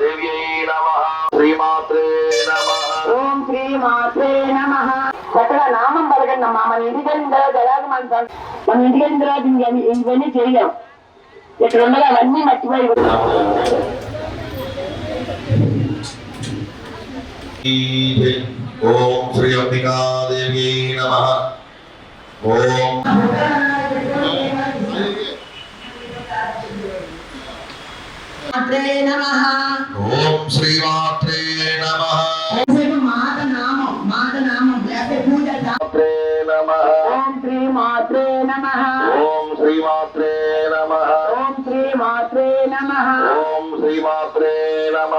దేవ్యై నమ. శ్రీమాత్రే నమ. ఓం శ్రీమాత్రే నమ. చక్కగా నామం పలకండమ్మా మన ఇంటికెళ్ళిన తర్వాత ఎలాగ మన ఇవన్నీ చేయలేం ఇక్కడ ఉండగా అవన్నీ మర్చిపోయి ఓం శ్రీ అంబికా నమ. ఓం నమః ఓం శ్రీమాత్రే నమ మాత నామం మాత నామం పూజ నమ ఓం శ్రీ మాత్రే నమ ఓం శ్రీమాత్రే నమ ఓం శ్రీ మాత్రే నమ ఓం శ్రీమాత్రే నమ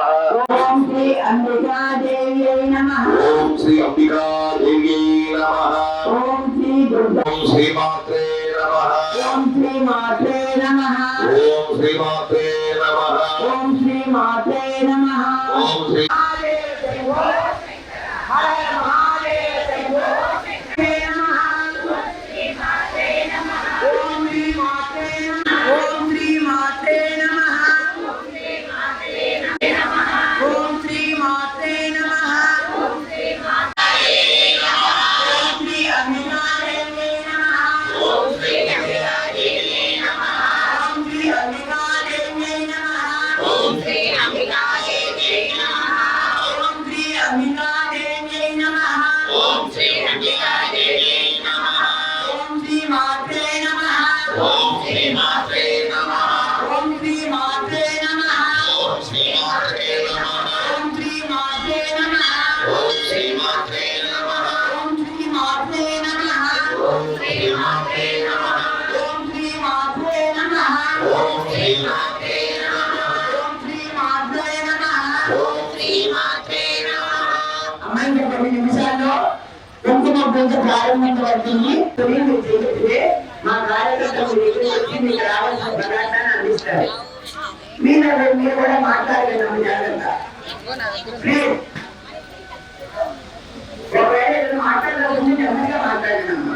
ఓం శ్రీ అంబికాదేవి నమః ఓం శ్రీ అంబికాదేవి నమ ఓం శ్రీ దుర్గా ఓం శ్రీమాత్రే నమ ఓం శ్రీ మాత్రే నమః ఓం శ్రీమాత్రే నమ ఓం శ్రీ మాత్రే నమః. ఓం శ్రీ ఓం అమ్మాయి తొమ్మిది నిమిషాల్లో కుంకుమ పూజ ప్రారంభం వరకు మీకు రావాల్సిన పదార్థాన్ని అందిస్తారు. మీరు మీరు కూడా మాట్లాడగలము జాగ్రత్త. ప్లీజ్ ఒకవేళ ఏదైనా నెమ్మదిగా మాట్లాడినమ్మా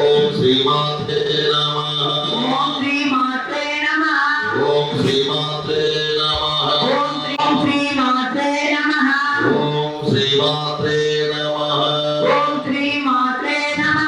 ఓం శ్రీమాతే నమ. ఓం శ్రీమాతే నమ. ఓం శ్రీమాతే నమ. ఓం శ్రీమాతే నమ. ఓం శ్రీమాతే నమ. ఓం శ్రీమాతే నమ.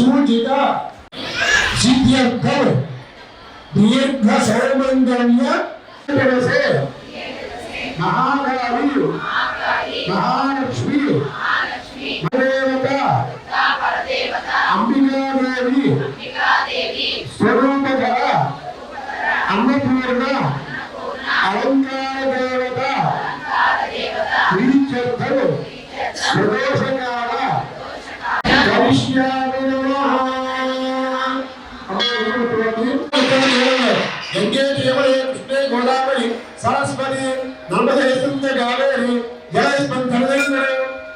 ಸುಜಿತ ಸಿದ್ಧಿಯ ಕವ್ ದೀರ್ಘ ಸೌಮಂಗಲ್ಯ ಕೆಲಸೆ ಮಹಾಕಾಳಿಯು ಮಹಾಲಕ್ಷ್ಮಿಯು ಮಹಾದೇವತ ಅಂಬಿಕಾದೇವಿ ಸ್ವರೂಪಧರ ಅನ್ನಪೂರ್ಣ ಅಲಂಕಾರ ದೇವತ ಶ್ರೀಚಂದ್ರರು ಪ್ರವೇಶ గంగే దేవరే కృష్ణే గోదావరి. సరస్వతి నర్మదే సింధ కావేరి. జలస్పందన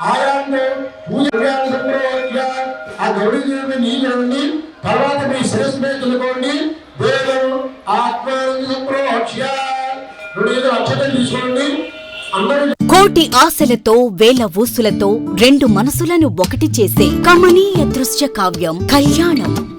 ఆయాంలో పూజాలు సంప్రదాయ ఆ గౌరీదేవి నీళ్ళని తర్వాత మీ శిరస్సు మీద తెలుకోండి వేదం ఆత్మానంద సంప్రోక్ష్య రెండు ఐదు తీసుకోండి. అందరూ కోటి ఆశలతో వేల ఊసులతో రెండు మనసులను ఒకటి చేసే కమనీయ దృశ్య కావ్యం కళ్యాణం.